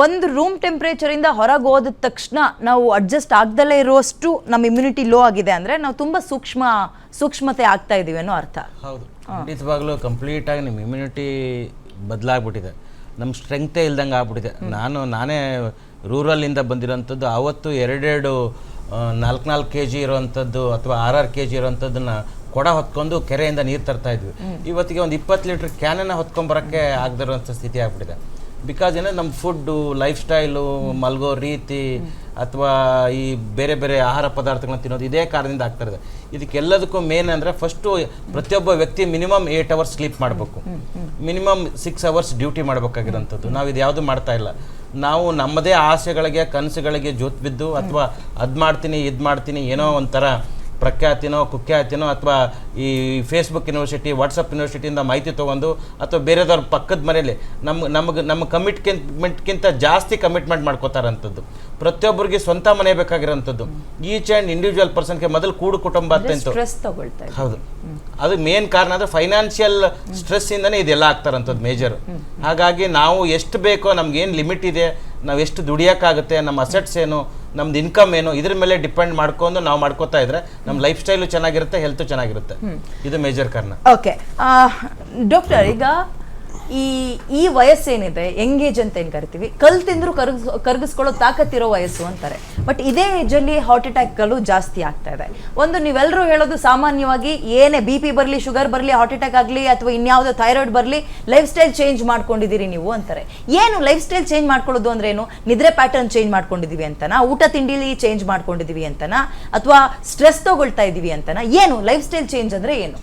ಒಂದು ರೂಮ್ ಟೆಂಪ್ರೇಚರಿಂದ ಹೊರಗೆ ಹೋದ ತಕ್ಷಣ ನಾವು ಅಡ್ಜಸ್ಟ್ ಆಗ್ದಲೇ ಇರುವಷ್ಟು ನಮ್ಮ ಇಮ್ಯುನಿಟಿ ಲೋ ಆಗಿದೆ ಅಂದರೆ ನಾವು ತುಂಬ ಸೂಕ್ಷ್ಮ ಸೂಕ್ಷ್ಮತೆ ಆಗ್ತಾ ಇದೀವಿ ಅನ್ನೋ ಅರ್ಥ. ಹೌದು. ಕಂಪ್ಲೀಟ್ ಕಂಪ್ಲೀಟಾಗಿ ನಿಮ್ಮ ಇಮ್ಯುನಿಟಿ ಬದಲಾಗ್ಬಿಟ್ಟಿದೆ. ನಮ್ಮ ಸ್ಟ್ರೆಂಗ್ತೇ ಇಲ್ದಂಗೆ ಆಗ್ಬಿಟ್ಟಿದೆ. ನಾನು ನಾನೇ ರೂರಲ್ಲಿಂದ ಬಂದಿರೋಂಥದ್ದು ಆವತ್ತು ಎರಡೆರಡು ನಾಲ್ಕು ನಾಲ್ಕು ಕೆ ಜಿ ಇರೋವಂಥದ್ದು ಅಥವಾ ಆರಾರು ಕೆ ಜಿ ಇರೋವಂಥದ್ದನ್ನ ಕೊಡ ಹೊತ್ಕೊಂಡು ಕೆರೆಯಿಂದ ನೀರು ತರ್ತಾ ಇದ್ವಿ. ಇವತ್ತಿಗೆ ಒಂದು ಇಪ್ಪತ್ತು ಲೀಟ್ರ್ ಕ್ಯಾನನ್ನ ಹೊತ್ಕೊಂಬರೋಕ್ಕೆ ಆಗದಿರೋಂಥ ಸ್ಥಿತಿ ಆಗ್ಬಿಟ್ಟಿದೆ. ಬಿಕಾಸ್ ಏನಂದ್ರೆ ನಮ್ಮ ಫುಡ್ಡು ಲೈಫ್ ಸ್ಟೈಲು ಮಲ್ಗೋ ರೀತಿ ಅಥವಾ ಈ ಬೇರೆ ಬೇರೆ ಆಹಾರ ಪದಾರ್ಥಗಳನ್ನ ತಿನ್ನೋದು ಇದೇ ಕಾರಣದಿಂದ ಆಗ್ತಾ ಇದೆ ಇದಕ್ಕೆಲ್ಲದಕ್ಕೂ ಮೇನ್ ಅಂದರೆ ಫಸ್ಟು ಪ್ರತಿಯೊಬ್ಬ ವ್ಯಕ್ತಿ ಮಿನಿಮಮ್ ಏಯ್ಟ್ ಅವರ್ಸ್ ಸ್ಲೀಪ್ ಮಾಡಬೇಕು. ಮಿನಿಮಮ್ ಸಿಕ್ಸ್ ಅವರ್ಸ್ ಡ್ಯೂಟಿ ಮಾಡಬೇಕಾಗಿರೋಂಥದ್ದು. ನಾವು ಇದು ಯಾವುದು ಮಾಡ್ತಾ ಇಲ್ಲ. ನಾವು ನಮ್ಮದೇ ಆಸೆಗಳಿಗೆ, ಕನಸುಗಳಿಗೆ ಜೋತ್ ಬಿದ್ದು ಅಥವಾ ಅದು ಮಾಡ್ತೀನಿ, ಇದು ಮಾಡ್ತೀನಿ ಏನೋ ಒಂಥರ ಪ್ರಖ್ಯಾತಿನೋ ಕುಖ್ಯಾತಿನೋ ಅಥವಾ ಈ ಫೇಸ್ಬುಕ್ ಯೂನಿವರ್ಸಿಟಿ ವಾಟ್ಸಪ್ ಯೂನಿವರ್ಸಿಟಿಯಿಂದ ಮಾಹಿತಿ ತೊಗೊಂಡು ಅಥವಾ ಬೇರೆದವ್ರ ಪಕ್ಕದ ಮನೆಯಲ್ಲಿ ನಮ್ಮ ನಮಗೆ ನಮ್ಮ ಕಮಿಟ್ಮೆಂಟ್ಗಿಂತ ಜಾಸ್ತಿ ಕಮಿಟ್ಮೆಂಟ್ ಮಾಡ್ಕೋತಾರಂಥದ್ದು. ಪ್ರತಿಯೊಬ್ಬರಿಗೆ ಸ್ವಂತ ಮನೆ ಬೇಕಾಗಿರೋಂಥದ್ದು. ಈಚ್ ಆ್ಯಂಡ್ ಇಂಡಿವಿಜುವಲ್ ಪರ್ಸನ್ಗೆ ಮೊದಲು ಕೂಡು ಕುಟುಂಬ ಅಂತ ಹೌದು. ಅದು ಮೇನ್ ಕಾರಣ ಅಂದರೆ ಫೈನಾನ್ಷಿಯಲ್ ಸ್ಟ್ರೆಸ್ ಇಂದನೇ ಇದೆಲ್ಲ ಆಗ್ತಾರಂಥದ್ದು ಮೇಜರ್ ಹಾಗಾಗಿ ನಾವು ಎಷ್ಟು ಬೇಕೋ ನಮ್ಗೆ ಏನು ಲಿಮಿಟ್ ಇದೆ ನಾವು ಎಷ್ಟು ದುಡಿಯೋಕ್ಕಾಗುತ್ತೆ ನಮ್ಮ ಅಸೆಟ್ಸ್ ಏನು ನಮ್ದು ಇನ್ಕಮ್ ಏನು ಇದ್ರ ಮೇಲೆ ಡಿಪೆಂಡ್ ಮಾಡ್ಕೊಂಡು ನಾವು ಮಾಡ್ಕೋತಾ ಇದ್ರೆ ನಮ್ಮ ಲೈಫ್ ಸ್ಟೈಲು ಚೆನ್ನಾಗಿರುತ್ತೆ ಹೆಲ್ತ್ ಚೆನ್ನಾಗಿರುತ್ತೆ. ಇದು ಮೇಜರ್ ಕಾರಣ. ಓಕೆ ಡಾಕ್ಟರ್ ಈಗ ಈ ಈ ವಯಸ್ಸೇನಿದೆ ಎಂಗೇಜ್ ಅಂತ ಏನು ಕರಿತೀವಿ? ಕಲ್ ತಿಂದರೂ ಕರ್ಗಿಸ್, ಕರ್ಗಿಸ್ಕೊಳ್ಳೋ ತಾಕತ್ತಿರೋ ವಯಸ್ಸು ಅಂತಾರೆ. ಬಟ್ ಇದೇ ಏಜಲ್ಲಿ ಹಾರ್ಟ್ ಅಟ್ಯಾಕ್ಗಳು ಜಾಸ್ತಿ ಆಗ್ತಾ ಇದೆ. ಒಂದು ನೀವೆಲ್ಲರೂ ಹೇಳೋದು ಸಾಮಾನ್ಯವಾಗಿ, ಏನೇ ಬಿ ಪಿ ಬರಲಿ ಶುಗರ್ ಬರಲಿ ಹಾರ್ಟ್ ಅಟ್ಯಾಕ್ ಆಗಲಿ, ಅಥವಾ ಇನ್ಯಾವುದೋ ಥೈರಾಯ್ಡ್ ಬರಲಿ ಲೈಫ್ ಸ್ಟೈಲ್ ಚೇಂಜ್ ಮಾಡ್ಕೊಂಡಿದ್ದೀರಿ ನೀವು ಅಂತಾರೆ. ಏನು ಲೈಫ್ ಸ್ಟೈಲ್ ಚೇಂಜ್ ಮಾಡ್ಕೊಳ್ಳೋದು ಅಂದ್ರೆ ಏನು? ನಿದ್ರೆ ಪ್ಯಾಟರ್ನ್ ಚೇಂಜ್ ಮಾಡ್ಕೊಂಡಿದೀವಿ ಅಂತನಾ? ಊಟ ತಿಂಡಿಲಿ ಚೇಂಜ್ ಮಾಡ್ಕೊಂಡಿದೀವಿ ಅಂತನಾ? ಅಥವಾ ಸ್ಟ್ರೆಸ್ ತಗೊಳ್ತಾ ಇದ್ದೀವಿ ಅಂತನಾ? ಏನು ಲೈಫ್ ಸ್ಟೈಲ್ ಚೇಂಜ್ ಅಂದರೆ ಏನು?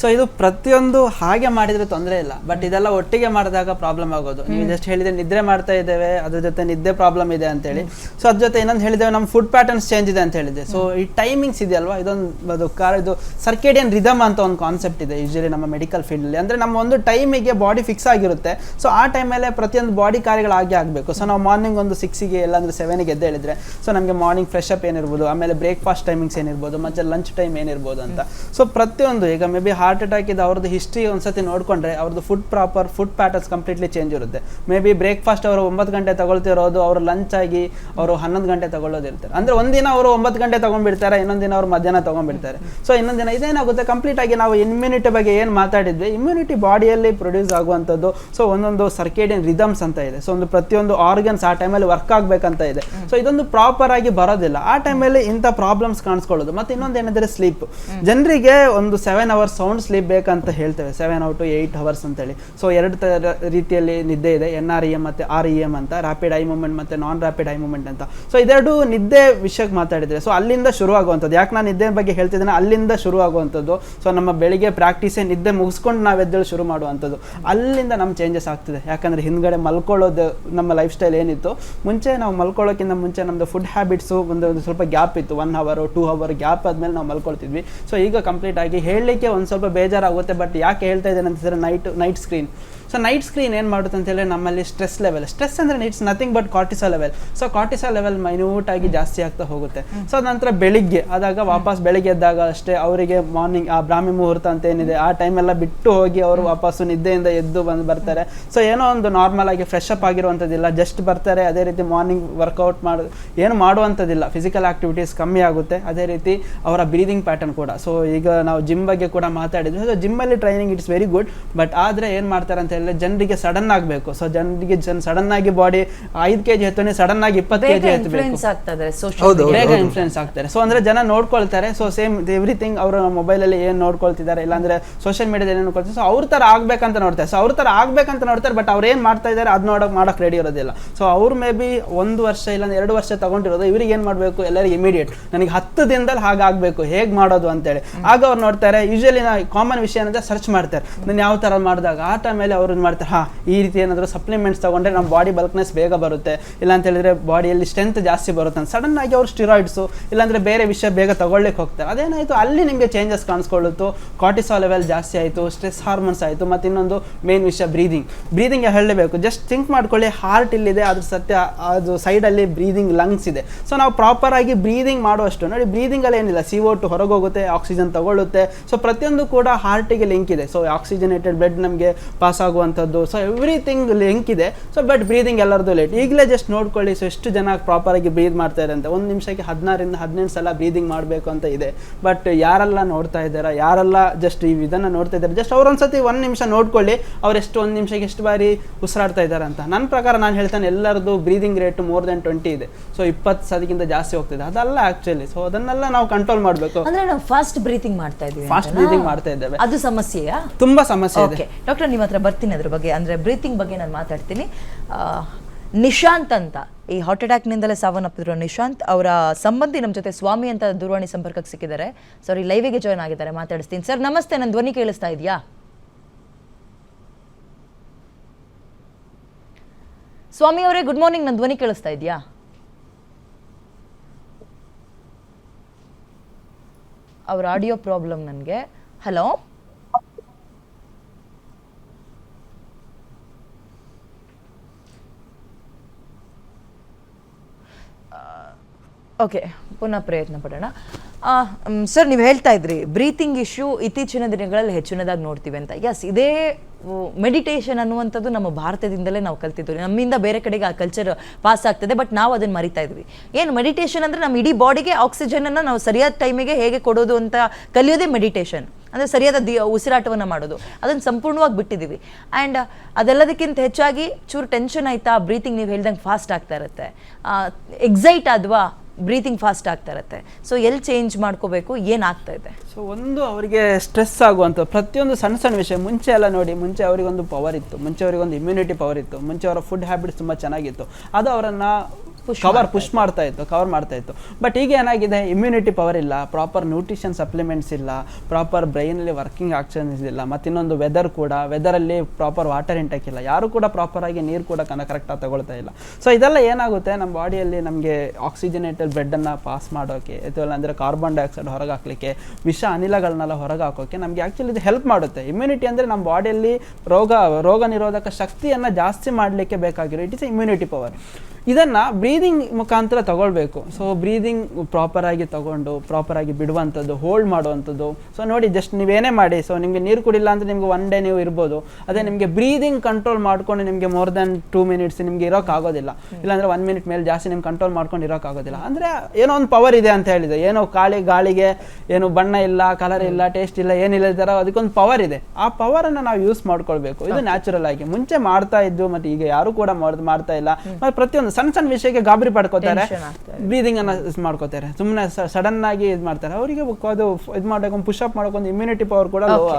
ಸೊ ಇದು ಪ್ರತಿಯೊಂದು ಹಾಗೆ ಮಾಡಿದ್ರೆ ತೊಂದರೆ ಇಲ್ಲ. ಬಟ್ ಇದೆಲ್ಲ ಒಟ್ಟಿಗೆ ಮಾಡಿದಾಗ ಪ್ರಾಬ್ಲಮ್ ಆಗೋದು. ನೀವು ಜಸ್ಟ್ ಹೇಳಿದ್ರೆ ನಿದ್ರೆ ಮಾಡ್ತಾ ಇದ್ದೇವೆ ಅದ್ರ ಜೊತೆ ನಿದ್ದೆ ಪ್ರಾಬ್ಲಮ್ ಇದೆ ಅಂತೇಳಿ ಸೊ ಅದ್ರ ಜೊತೆ ಇನ್ನೊಂದು ಹೇಳಿದ್ದೇವೆ ನಮ್ಮ ಫುಡ್ ಪ್ಯಾಟರ್ನ್ಸ್ ಚೇಂಜ್ ಇದೆ ಅಂತ ಹೇಳಿದೆ ಸೊ ಈ ಟೈಮಿಂಗ್ಸ್ ಇದೆಯಲ್ವಾ? ಇದೊಂದು ಅದು ಕಾರ್ ಇದು ಸರ್ಕೇಡಿಯನ್ ರಿದಮ್ ಅಂತ ಒಂದು ಕಾನ್ಸೆಪ್ಟ್ ಇದೆ ಯೂಶಲಿ ನಮ್ಮ ಮೆಡಿಕಲ್ ಫೀಲ್ಡ್ ಅಲ್ಲಿ. ಅಂದರೆ ನಮ್ಮ ಒಂದು ಟೈಮಿಗೆ ಬಾಡಿ ಫಿಕ್ಸ್ ಆಗಿರುತ್ತೆ. ಸೊ ಆ ಟೈಮಲ್ಲೇ ಪ್ರತಿಯೊಂದು ಬಾಡಿ ಕಾರ್ಯಗಳು ಆಗಿ ಆಗಬೇಕು. ಸೊ ನಾವು ಮಾರ್ನಿಂಗ್ ಒಂದು ಸಿಕ್ಸಿಗೆ ಇಲ್ಲಾಂದ್ರೆ ಸೆವೆನಿಗೆ ಎದ್ದು ಹೇಳಿದ್ರೆ ಸೊ ನಮಗೆ ಮಾರ್ನಿಂಗ್ ಫ್ರೆಶ್ ಅಪ್ ಏನಿರ್ಬೋದು ಆಮೇಲೆ ಬ್ರೇಕ್ಫಾಸ್ಟ್ ಟೈಮಿಂಗ್ಸ್ ಏನಿರ್ಬೋದು ಮತ್ತೆ ಲಂಚ್ ಟೈಮ್ ಏನಿರ್ಬೋದು ಅಂತ. ಸೊ ಪ್ರತಿಯೊಂದು ಈಗ ಮೇ ಬಿ ಹಾರ್ಟ್ ಅಟ್ಯಾಕ್ ಇದು ಅವ್ರದ್ದು ಹಿಸ್ಟ್ರಿ ಒಂದ್ಸತಿ ನೋಡಿಕೊಂಡ್ರೆ ಅವ್ರದ್ದು food proper food patterns completely change ಇರುತ್ತೆ. ಮೇ ಬಿ ಬ್ರೇಕ್ಫಾಸ್ಟ್ ಅವರು ಒಂಬತ್ತು ಗಂಟೆ ತಗೊಳ್ತಿರೋದು ಅವರು ಲಂಚ್ ಆಗಿ ಅವರು ಹನ್ನೊಂದು ಗಂಟೆ ತಗೊಳ್ಳೋದಿರ್ತಾರೆ. ಅಂದ್ರೆ ಒಂದಿನ ಅವರು ಒಂಬತ್ತು ಗಂಟೆ ತಗೊಂಡ್ಬಿಡ್ತಾರೆ ಇನ್ನೊಂದು ದಿನ ಅವರು ಮಧ್ಯಾಹ್ನ ತಗೊಂಡ್ಬಿಡ್ತಾರೆ. ಸೊ ಇನ್ನೊಂದು ದಿನ ಇದೇನಾಗುತ್ತೆ? ಕಂಪ್ಲೀಟ್ ಆಗಿ ನಾವು ಇಮ್ಯುನಿಟಿ ಬಗ್ಗೆ ಏನು ಮಾತಾಡಿದ್ವಿ? ಇಮ್ಯುನಿಟಿ ಬಾಡಿಯಲ್ಲಿ ಪ್ರೊಡ್ಯೂಸ್ ಆಗುವಂಥದ್ದು. ಸೊ ಒಂದೊಂದು ಸರ್ಕೇಡಿಯನ್ ರಿದಮ್ಸ್ ಅಂತ ಇದೆ. ಸೊ ಒಂದು ಪ್ರತಿಯೊಂದು ಆರ್ಗನ್ಸ್ ಆ ಟೈಮಲ್ಲಿ ವರ್ಕ್ ಆಗಬೇಕಂತ ಇದೆ. ಸೊ ಇದೊಂದು ಪ್ರಾಪರ್ ಆಗಿ ಬರೋದಿಲ್ಲ. ಆ ಟೈಮಲ್ಲಿ ಇಂಥ ಪ್ರಾಬ್ಲಮ್ಸ್ ಕಾಣಿಸ್ಕೊಳ್ಳೋದು. ಮತ್ತೆ ಇನ್ನೊಂದು ಏನಂದರೆ ಸ್ಲೀಪ್ ಜನರಿಗೆ ಒಂದು ಸೆವೆನ್ ಅವರ್ಸ್ ಸೌಂಡ್ ಸ್ಲೀಪ್ ಬೇಕಂತ ಹೇಳ್ತೇವೆ. Seven out to eight hours ಅಂತೇಳಿ. ಸೊ ಎರಡು ಥರ ರೀತಿಯಲ್ಲಿ ನಿದ್ದೆ ಇದೆ. ಎನ್ ಆರ್ ಇ ಎಂ ಮತ್ತು ಆರ್ ಇ ಎಂ ಅಂತ ರ್ಯಾಪಿಡ್ ಐ ಮೂಮೆಂಟ್ ಮತ್ತು ನಾನ್ ರ್ಯಾಪಿಡ್ ಐ ಮೂಮೆಂಟ್ ಅಂತ. ಸೊ ಇದೆರಡು ನಿದ್ದೆ ವಿಷಯಕ್ಕೆ ಮಾತಾಡಿದ್ರೆ ಸೊ ಅಲ್ಲಿಂದ ಶುರು ಆಗುವಂಥದ್ದು ಯಾಕೆ ನಾನು ನಿದ್ದೆ ಬಗ್ಗೆ ಹೇಳ್ತಿದ್ದೇನೆ? ಅಲ್ಲಿಂದ ಶುರು ಆಗುವಂಥದ್ದು ಸೊ ನಮ್ಮ ಬೆಳಿಗ್ಗೆ ಪ್ರಾಕ್ಟೀಸೇ ನಿದ್ದೆ ಮುಗಿಸ್ಕೊಂಡು ನಾವು ಎದ್ದೇಳಿ ಶುರು ಮಾಡುವಂಥದ್ದು. ಅಲ್ಲಿಂದ ನಮ್ಮ ಚೇಂಜಸ್ ಆಗ್ತಿದೆ. ಯಾಕಂದರೆ ಹಿಂದ್ಗಡೆ ಮಲ್ಕೊಳ್ಳೋದು ನಮ್ಮ ಲೈಫ್ ಸ್ಟೈಲ್ ಏನಿತ್ತು. ಮುಂಚೆ ನಾವು ಮಲ್ಕೊಳ್ಳೋಕ್ಕಿಂತ ಮುಂಚೆ ನಮ್ಮದು ಫುಡ್ ಹ್ಯಾಬಿಟ್ಸು ಒಂದು ಸ್ವಲ್ಪ ಗ್ಯಾಪ್ ಇತ್ತು. ಒನ್ ಅವರು ಟೂ ಅವರ್ ಗ್ಯಾಪ್ ಆದಮೇಲೆ ನಾವು ಮಲ್ಕೊಳ್ತಿದ್ವಿ. ಸೊ ಈಗ ಕಂಪ್ಲೀಟ್ ಆಗಿ ಹೇಳಲಿಕ್ಕೆ ಒಂದು ಸ್ವಲ್ಪ ಬೇಜಾರಾಗುತ್ತೆ ಬಟ್ ಯಾಕೆ ಹೇಳ್ತಾ ಇದ್ದೇನೆ ಅಂತಂದರೆ night night screen so night screen ಏನು ಮಾಡುತ್ತೆ ಅಂತ ಹೇಳಿದ್ರೆ ನಮ್ಮಲ್ಲಿ ಸ್ಟ್ರೆಸ್ ಲೆವೆಲ್ ಸ್ಟ್ರೆಸ್ ಅಂದರೆ it's nothing but cortisol level so cortisol level minute ಆಗಿ ಜಾಸ್ತಿ ಆಗ್ತಾ ಹೋಗುತ್ತೆ. ಸೊ ನಂತರ ಬೆಳಿಗ್ಗೆ. ಆದಾಗ ವಾಪಸ್ ಬೆಳಿಗ್ಗೆ ಎದ್ದಾಗ ಅಷ್ಟೇ ಅವರಿಗೆ ಮಾರ್ನಿಂಗ್ ಆ ಬ್ರಾಹ್ಮಿ ಮುಹೂರ್ತ ಅಂತ ಏನಿದೆ ಆ ಟೈಮೆಲ್ಲ ಬಿಟ್ಟು ಹೋಗಿ ಅವರು ವಾಪಸ್ಸು ನಿದ್ದೆಯಿಂದ ಎದ್ದು ಬಂದು ಬರ್ತಾರೆ. ಸೊ ಏನೋ ಒಂದು ನಾರ್ಮಲ್ ಆಗಿ ಫ್ರೆಶ್ ಅಪ್ ಆಗಿರುವಂಥದ್ದಿಲ್ಲ. ಜಸ್ಟ್ ಬರ್ತಾರೆ ಅದೇ ರೀತಿ ಮಾರ್ನಿಂಗ್ ವರ್ಕೌಟ್ ಮಾಡು ಏನು ಮಾಡುವಂಥದ್ದಿಲ್ಲ. ಫಿಸಿಕಲ್ ಆಕ್ಟಿವಿಟೀಸ್ ಕಮ್ಮಿ ಆಗುತ್ತೆ. ಅದೇ ರೀತಿ ಅವರ ಬ್ರೀದಿಂಗ್ ಪ್ಯಾಟರ್ನ್ ಕೂಡ. ಸೊ ಈಗ ನಾವು ಜಿಮ್ ಬಗ್ಗೆ ಕೂಡ ಮಾತಾಡಿದ್ವಿ. So ಜಿಮ್ಮಲ್ಲಿ training it's very good but ಆದರೆ ಏನು ಮಾಡ್ತಾರೆ ಅಂತ ಜನರಿಗೆ ಸಡನ್ ಆಗಬೇಕು. ಸೊ ಜನರಿಗೆ ಜನ್ ಸಡನ್ ಆಗಿ ಬಾಡಿ ಐದು ಕೆ ಜಿ ಎತ್ತೇ ಸಡನ್ ಆಗಿ ಇಪ್ಪತ್ತು ಕೆ ಬೇಗ ಜಿ ಎತ್ತಬೇಕು ಬೇಗ ಇನ್ಫ್ಲೂಯೆನ್ಸ್ ಆಗ್ತಾರೆ ಸೊ ಅಂದ್ರೆ ಜನ ನೋಡ್ಕೊಳ್ತಾರೆ. ಸೊ ಸೇಮ್ ಎವ್ರಿಥಿಂಗ್ ಅವರು ಮೊಬೈಲಲ್ಲಿ ಏನು ನೋಡ್ಕೊಳ್ತಿದ್ದಾರೆ ಇಲ್ಲಾಂದ್ರೆ ಸೋಷಿಯಲ್ ಮೀಡಿಯಾದಲ್ಲಿ ಏನು ನೋಡ್ಕೊಳ್ತಾರೆ ಸೊ ಅವ್ರ ಥರ ಆಗ್ಬೇಕಂತ ನೋಡ್ತಾರೆ. ಸೊ ಅವ್ರ ಥರ ಆಗ್ಬೇಕಂತ ನೋಡ್ತಾರೆ ಬಟ್ ಅವ್ರು ಏನು ಮಾಡ್ತಾ ಇದ್ದಾರೆ ಅದು ನೋಡೋಕೆ ಮಾಡೋಕೆ ರೆಡಿ ಇರೋದಿಲ್ಲ. ಸೊ ಅವ್ರು ಮೇ ಬಿ ಒಂದು ವರ್ಷ ಇಲ್ಲಾಂದ್ರೆ ಎರಡು ವರ್ಷ ತಗೊಂಡಿರೋದು ಇವ್ರಿಗೆ ಏನು ಮಾಡಬೇಕು? ಎಲ್ಲರಿಗೆ ಇಮಿಡಿಯೇಟ್ ನನಗೆ ಹತ್ತು ದಿನದಲ್ಲಿ ಹಾಗಾಗಬೇಕು ಹೇಗೆ ಮಾಡೋದು ಅಂತೇಳಿ. ಆಗ ಅವ್ರು ನೋಡ್ತಾರೆ. ಯೂಶಲಿ ನಾ ಕಾಮನ್ ವಿಷಯ ಏನಂದ್ರೆ ಸರ್ಚ್ ಮಾಡ್ತಾರೆ. ನಾನು ಯಾವ ಥರ ಮಾಡಿದಾಗ ಆ ಟೈಮಲ್ಲಿ ಅವ್ರು ಏನು ಮಾಡ್ತಾರೆ. ಹಾಂ, ಈ ರೀತಿ ಏನಾದರೂ ಸಪ್ಲಿಮೆಂಟ್ಸ್ ತಗೊಂಡ್ರೆ ನಮ್ಮ ಬಾಡಿ ಬಲ್ಕ್ನೆಸ್ ಬೇಗ ಬರುತ್ತೆ. ಇಲ್ಲ ಅಂತ ಹೇಳಿದ್ರೆ ಬಾಡಿಯಲ್ಲಿ ಸ್ಟ್ರೆಂತ್ ಜಾಸ್ತಿ ಬರುತ್ತೆ ಸಡನ್ ಆಗಿ ಅವ್ರು ಸ್ಟಿರಾಯ್ಡ್ಸು ಇಲ್ಲಾಂದ್ರೆ ಬೇರೆ ವಿಷಯ ಬೇಗ ತಗೊಳ್ಳಿಕ್ಕೆ ಹೋಗ್ತಾರೆ. ಅದೇನಾಯಿತು? ಅಲ್ಲಿ ನಿಮಗೆ ಚೇಂಜಸ್ ಕಾಣಿಸ್ಕೊಳ್ಳುತ್ತು. ಕಾಟಿಸಾ ಲೆವೆಲ್ ಜಾಸ್ತಿ ಆಯಿತು ಸ್ಟ್ರೆಸ್ ಹಾರ್ಮೋನ್ಸ್ ಆಯಿತು, ಮತ್ತು ಇನ್ನೊಂದು ಮೇನ್ ವಿಷಯ ಬ್ರೀದಿಂಗ್ ಬ್ರೀದಿಂಗ್ ಹೇಳಲೇಬೇಕು. ಜಸ್ಟ್ ಥಿಂಕ್ ಮಾಡ್ಕೊಳ್ಳಿ ಹಾರ್ಟ್ ಇಲ್ಲಿದೆ ಅದ್ರ ಸತ್ಯ, ಅದು ಸೈಡಲ್ಲಿ ಬ್ರೀದಿಂಗ್ ಲಂಗ್ಸ್ ಇದೆ. ಸೊ ನಾವು ಪ್ರಾಪರ್ ಆಗಿ ಬ್ರೀದಿಂಗ್ ಮಾಡುವಷ್ಟು, ನೋಡಿ ಬ್ರೀದಿಂಗಲ್ಲಿ ಏನಿಲ್ಲ ಸಿ ಓ ಟು ಹೊರಗೆ ಹೋಗುತ್ತೆ ಆಕ್ಸಿಜನ್ ತಗೊಳ್ಳುತ್ತೆ. ಸೊ ಪ್ರತಿಯೊಂದು ಕೂಡ ಹಾರ್ಟಿಗೆ ಲಿಂಕ್ ಇದೆ. ಸೊ ಆಕ್ಸಿಜನೇಟೆಡ್ ಬ್ಲಡ್ ನಮಗೆ ಪಾಸ್ ಆಗೋ ಆಗುವಂಥದ್ದು. ಸೊ ಎವ್ರಿಥಿಂಗ್ ಲಿಂಕ್ ಇದೆ. ಸೊ ಬಟ್ ಬ್ರೀದಿಂಗ್ ಎಲ್ಲರದು ಲೇಟ್ ಈಗಲೇ ಜಸ್ಟ್ ನೋಡ್ಕೊಳ್ಳಿ ಸೊ ಎಷ್ಟು ಜನ ಪ್ರಾಪರ್ ಆಗಿ ಬ್ರೀದ್ ಮಾಡ್ತಾರೆ ಅಂತ. ಒಂದು ನಿಮಿಷಕ್ಕೆ ಹದಿನಾರಿಂದ ಹದಿನೆಂಟು ಸಲ ಬ್ರೀದಿಂಗ್ ಮಾಡಬೇಕು ಅಂತ ಇದೆ. ಬಟ್ ಯಾರೆಲ್ಲ ನೋಡ್ತಾ ಇದ್ದಾರಾ ಯಾರೆಲ್ಲ ಜಸ್ಟ್ ಈ ಇದನ್ನು ನೋಡ್ತಾ ಇದ್ದಾರೆ ಜಸ್ಟ್ ಅವ್ರೊಂದ್ಸತಿ ಒಂದು ನಿಮಿಷ ನೋಡ್ಕೊಳ್ಳಿ. ಅವ್ರು ಎಷ್ಟು ಒಂದು ನಿಮಿಷಕ್ಕೆ ಎಷ್ಟು ಬಾರಿ ಉಸಿರಾಡ್ತಾ ಇದ್ದಾರೆ ಅಂತ. ನನ್ನ ಪ್ರಕಾರ ನಾನು ಹೇಳ್ತಾನೆ ಎಲ್ಲರದು breathing rate more than twenty ಇದೆ. ಸೊ ಇಪ್ಪತ್ತು ಸದಿಗಿಂತ ಜಾಸ್ತಿ ಹೋಗ್ತಿದೆ. ಅದಲ್ಲ ಆಕ್ಚುಲಿ ಸೊ ಅದನ್ನೆಲ್ಲ ನಾವು ಕಂಟ್ರೋಲ್ ಮಾಡಬೇಕು. ಅಂದ್ರೆ ನಾವು ಫಾಸ್ಟ್ ಬ್ರೀತಿಂಗ್ ಮಾಡ್ತಾ ಇದ್ದೀವಿ ಫಾಸ್ಟ್ ಬ್ರೀತಿಂಗ್ ಮಾಡ್ತಾ ಇದ್ದೇವೆ. ಅದು ಸಮಸ್ಯೆಯಾ? ತುಂಬಾ ಸಮಸ್ಯೆ ಇದೆ. ಓಕೆ ಡಾಕ್ಟರ್ ನಿಮ್ಮ ಹತ್ರ ಬರ್ತೀನಿ. ಅದ್ರ ಬಗ್ಗೆ, ಅಂದ್ರೆ ಬ್ರೀತಿಂಗ್ ಬಗ್ಗೆ ನಾನು ಮಾತಾಡ್ತೀನಿ. ನಿಶಾಂತ್ ಅಂತ, ಈ ಹಾರ್ಟ್ ಅಟ್ಯಾಕ್ನಿಂದಲೇ ಸಾವನ್ನಪ್ಪಿದ್ರು ನಿಶಾಂತ್. ಅವರ ಸಂಬಂಧಿ ನಮ್ಮ ಜೊತೆ ಸ್ವಾಮಿ ಅಂತ ದೂರವಾಣಿ ಸಂಪರ್ಕಕ್ಕೆ ಸಿಕ್ಕಿದ್ದಾರೆ. ಸಾರಿ ಲೈವಿಗೆ ಜಾಯ್ನ್ ಆಗಿದ್ದಾರೆ, ಮಾತಾಡಿಸ್ತೀನಿ. ಸರ್ ನಮಸ್ತೆ ನನ್ನ ಧ್ವನಿ ಕೇಳಿಸ್ತಾ ಇದೆಯಾ? ಸ್ವಾಮಿ ಅವರೇ ಗುಡ್ ಮಾರ್ನಿಂಗ್ ನನ್ನ ಧ್ವನಿ ಕೇಳಿಸ್ತಾ ಇದೆಯಾ? ಅವ್ರ ಆಡಿಯೋ ಪ್ರಾಬ್ಲಮ್ ನನಗೆ. ಹಲೋ ಓಕೆ ಪುನಃ ಪ್ರಯತ್ನ ಪಡೋಣ. ಸರ್, ನೀವು ಹೇಳ್ತಾ ಇದ್ರಿ ಬ್ರೀತಿಂಗ್ ಇಶ್ಯೂ ಇತ್ತೀಚಿನ ದಿನಗಳಲ್ಲಿ ಹೆಚ್ಚಿನದಾಗಿ ನೋಡ್ತೀವಿ ಅಂತ. ಎಸ್ ಇದೇ ಮೆಡಿಟೇಷನ್ ಅನ್ನುವಂಥದ್ದು ನಮ್ಮ ಭಾರತದಿಂದಲೇ ನಾವು ಕಲ್ತಿದ್ವಿ ನಮ್ಮಿಂದ ಬೇರೆ ಕಡೆಗೆ ಆ ಕಲ್ಚರ್ ಪಾಸ್ ಆಗ್ತದೆ ಬಟ್ ನಾವು ಅದನ್ನು ಮರಿತಾ ಇದ್ವಿ. ಏನು ಮೆಡಿಟೇಷನ್ ಅಂದರೆ ನಮ್ಮ ಇಡೀ ಬಾಡಿಗೆ ಆಕ್ಸಿಜನನ್ನು ನಾವು ಸರಿಯಾದ ಟೈಮಿಗೆ ಹೇಗೆ ಕೊಡೋದು ಅಂತ ಕಲಿಯೋದೇ ಮೆಡಿಟೇಷನ್ ಅಂದರೆ ಸರಿಯಾದ ದಿ, ಉಸಿರಾಟವನ್ನು ಮಾಡೋದು. ಅದನ್ನು ಸಂಪೂರ್ಣವಾಗಿ ಬಿಟ್ಟಿದ್ದೀವಿ ಆ್ಯಂಡ್ ಅದೆಲ್ಲದಕ್ಕಿಂತ ಹೆಚ್ಚಾಗಿ ಚೂರು ಟೆನ್ಷನ್ ಆಯಿತಾ ಬ್ರೀತಿಂಗ್ ನೀವು ಹೇಳ್ದಂಗೆ ಫಾಸ್ಟ್ ಆಗ್ತಾ ಇರುತ್ತೆ. ಎಕ್ಸೈಟ್ ಆದ್ವಾ ಬ್ರೀತಿಂಗ್ ಫಾಸ್ಟ್ ಆಗ್ತಾ ಇರುತ್ತೆ. ಸೊ ಎಲ್ಲಿ ಚೇಂಜ್ ಮಾಡ್ಕೋಬೇಕು ಏನಾಗ್ತಾ ಇದೆ? ಸೊ ಒಂದು ಅವರಿಗೆ ಸ್ಟ್ರೆಸ್ ಆಗುವಂಥ ಪ್ರತಿಯೊಂದು ಸಣ್ಣ ಸಣ್ಣ ವಿಷಯ, ಮುಂಚೆ ಎಲ್ಲ ನೋಡಿ, ಮುಂಚೆ ಅವರಿಗೊಂದು ಪವರ್ ಇತ್ತು, ಮುಂಚೆ ಅವರಿಗೊಂದು ಇಮ್ಯುನಿಟಿ ಪವರ್ ಇತ್ತು, ಮುಂಚೆ ಅವರ ಫುಡ್ ಹ್ಯಾಬಿಟ್ಸ್ ತುಂಬ ಚೆನ್ನಾಗಿತ್ತು. ಅದು ಅವರನ್ನು ಕವರ್ ಪುಷ್ ಮಾಡ್ತಾ ಇತ್ತು ಕವರ್ ಮಾಡ್ತಾ ಇತ್ತು. ಬಟ್ ಈಗ ಏನಾಗಿದೆ? ಇಮ್ಯುನಿಟಿ ಪವರ್ ಇಲ್ಲ ಪ್ರಾಪರ್ ನ್ಯೂಟ್ರಿಷನ್ ಸಪ್ಲಿಮೆಂಟ್ಸ್ ಇಲ್ಲ ಪ್ರಾಪರ್ ಬ್ರೈನಲ್ಲಿ ವರ್ಕಿಂಗ್ ಆಕ್ಷನ್ಸ್ ಇಲ್ಲ ಮತ್ತು ಇನ್ನೊಂದು ವೆದರ್ ಕೂಡ ವೆದರಲ್ಲಿ ಪ್ರಾಪರ್ ವಾಟರ್ ಇಂಟೇಕ್ ಇಲ್ಲ. ಯಾರು ಕೂಡ ಪ್ರಾಪರ್ ಆಗಿ ನೀರು ಕೂಡ ಕನ ಕರೆಕ್ಟಾಗಿ ತಗೊಳ್ತಾ ಇಲ್ಲ. ಸೊ ಇದೆಲ್ಲ ಏನಾಗುತ್ತೆ? ನಮ್ಮ ಬಾಡಿಯಲ್ಲಿ ನಮಗೆ ಆಕ್ಸಿಜನೇಟೆಡ್ ಬ್ಲಡ್ಡನ್ನು ಪಾಸ್ ಮಾಡೋಕೆ ಅಥವಾ ಅಂದರೆ ಕಾರ್ಬನ್ ಡೈಆಕ್ಸೈಡ್ ಹೊರಗೆ ಹಾಕಲಿಕ್ಕೆ ವಿಷ ಅನಿಲಗಳನ್ನೆಲ್ಲ ಹೊರಗೆ ಹಾಕೋಕ್ಕೆ ನಮಗೆ ಆ್ಯಕ್ಚುಲಿ ಇದು ಹೆಲ್ಪ್ ಮಾಡುತ್ತೆ. ಇಮ್ಯುನಿಟಿ ಅಂದರೆ ನಮ್ಮ ಬಾಡಿಯಲ್ಲಿ ರೋಗ ರೋಗ ನಿರೋಧಕ ಶಕ್ತಿಯನ್ನು ಜಾಸ್ತಿ ಮಾಡಲಿಕ್ಕೆ ಬೇಕಾಗಿರೋ ಇಟ್ ಇಸ್ ಇಮ್ಯುನಿಟಿ ಪವರ್ ಇದನ್ನು ಬ್ರೀದಿಂಗ್ ಮುಖಾಂತರ ತಗೊಳ್ಬೇಕು. ಸೊ ಬ್ರೀದಿಂಗ್ ಪ್ರಾಪರಾಗಿ ತಗೊಂಡು ಪ್ರಾಪರಾಗಿ ಬಿಡುವಂಥದ್ದು ಹೋಲ್ಡ್ ಮಾಡುವಂಥದ್ದು. ಸೊ ನೋಡಿ ಜಸ್ಟ್ ನೀವೇನೇ ಮಾಡಿ ಸೊ ನಿಮಗೆ ನೀರು ಕುಡಿಲ್ಲ ಅಂತ ನಿಮಗೆ ಒನ್ ಡೇ ನೀವು ಇರ್ಬೋದು. ಅದೇ ನಿಮಗೆ ಬ್ರೀದಿಂಗ್ ಕಂಟ್ರೋಲ್ ಮಾಡ್ಕೊಂಡು ನಿಮಗೆ ಮೋರ್ ದೆನ್ ಟೂ ಮಿನಿಟ್ಸ್ ನಿಮಗೆ ಇರೋಕ್ಕಾಗೋದಿಲ್ಲ ಇಲ್ಲಾಂದರೆ ಒನ್ ಮಿನಿಟ್ ಮೇಲೆ ಜಾಸ್ತಿ ನಿಮ್ಗೆ ಕಂಟ್ರೋಲ್ ಮಾಡ್ಕೊಂಡು ಇರೋಕ್ಕಾಗೋದಿಲ್ಲ ಅಂದರೆ ಏನೋ ಒಂದು ಪವರ್ ಇದೆ ಅಂತ ಹೇಳಿದೆ. ಏನೋ ಕಾಳಿ ಗಾಳಿಗೆ ಏನು ಬಣ್ಣ ಇಲ್ಲ ಕಲರ್ ಇಲ್ಲ ಟೇಸ್ಟ್ ಇಲ್ಲ ಏನಿಲ್ಲ ಥರ ಅದಕ್ಕೊಂದು ಪವರ್ ಇದೆ. ಆ ಪವರನ್ನು ನಾವು ಯೂಸ್ ಮಾಡ್ಕೊಳ್ಬೇಕು. ಇದು ನ್ಯಾಚುರಲ್ ಆಗಿ. ಮುಂಚೆ ಮಾಡ್ತಾ ಇದ್ದು ಮತ್ತು ಈಗ ಯಾರು ಕೂಡ ಮಾಡ್- ಮಾಡ್ತಾ ಇಲ್ಲ. ಮತ್ತೆ ಪ್ರತಿಯೊಂದು ಸಣ್ಣ ಸಣ್ಣ ವಿಷಯಕ್ಕೆ ಗಾಬರಿ ಪಡ್ಕೋತಾರೆ ಬ್ರೀದಿಂಗ್ ಅನ್ನ ಮಾಡ್ಕೋತಾರೆ. ಸುಮ್ಮನೆ ಸಡನ್ ಆಗಿ ಇದು ಮಾಡ್ತಾರೆ. ಅವರಿಗೆ ಅದು ಇದು ಮಾಡೋಕೆ ಪುಷ್ ಅಪ್ ಮಾಡೋಕೆ ಒಂದು ಇಮ್ಯುನಿಟಿ ಪವರ್ ಕೂಡ ಲೋ